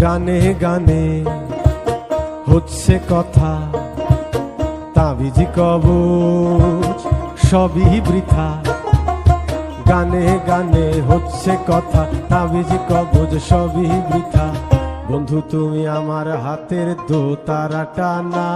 গানে গানে হচ্ছে কথা, তাবিজি কবচ সবই বৃথা। গানে গানে হচ্ছে কথা, তাবিজি কবচ সবই বৃথা। বন্ধু, তুমি আমার হাতের দোতারাটা না।